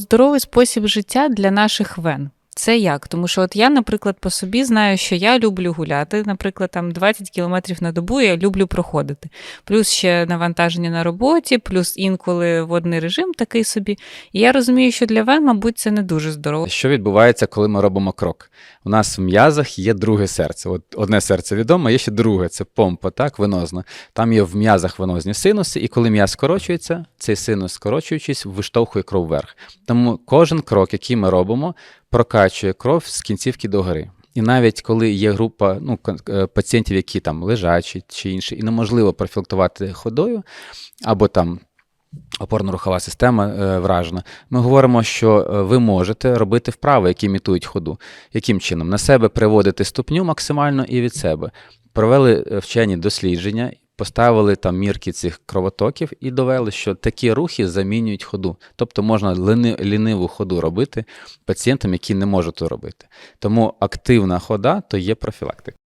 Здоровий спосіб життя для наших вен. Це як? Тому що от я, наприклад, по собі знаю, що я люблю гуляти, наприклад, там 20 кілометрів на добу я люблю проходити. Плюс ще навантаження на роботі, плюс інколи водний режим такий собі. І я розумію, що для вен, мабуть, це не дуже здорово. Що відбувається, коли ми робимо крок? У нас в м'язах є друге серце. От одне серце відоме, є ще друге це помпа, так, венозна. Там є в м'язах венозні синуси, і коли м'яз скорочується, цей синус, скорочуючись, виштовхує кров вверх. Тому кожен крок, який ми робимо, прокачує кров з кінцівки до гори. І навіть коли є група ну, е, пацієнтів, які там лежачі чи інші, і неможливо профілактувати ходою, або там опорно-рухова система е, вражена, ми говоримо, що е, ви можете робити вправи, які імітують ходу. Яким чином? На себе приводити ступню максимально і від себе. Провели е, вчені дослідження, поставили там мірки цих кровотоків і довели, що такі рухи замінюють ходу. Тобто можна ліни, ліниву ходу робити пацієнтам, які не можуть то робити. Тому активна хода то є профілактика.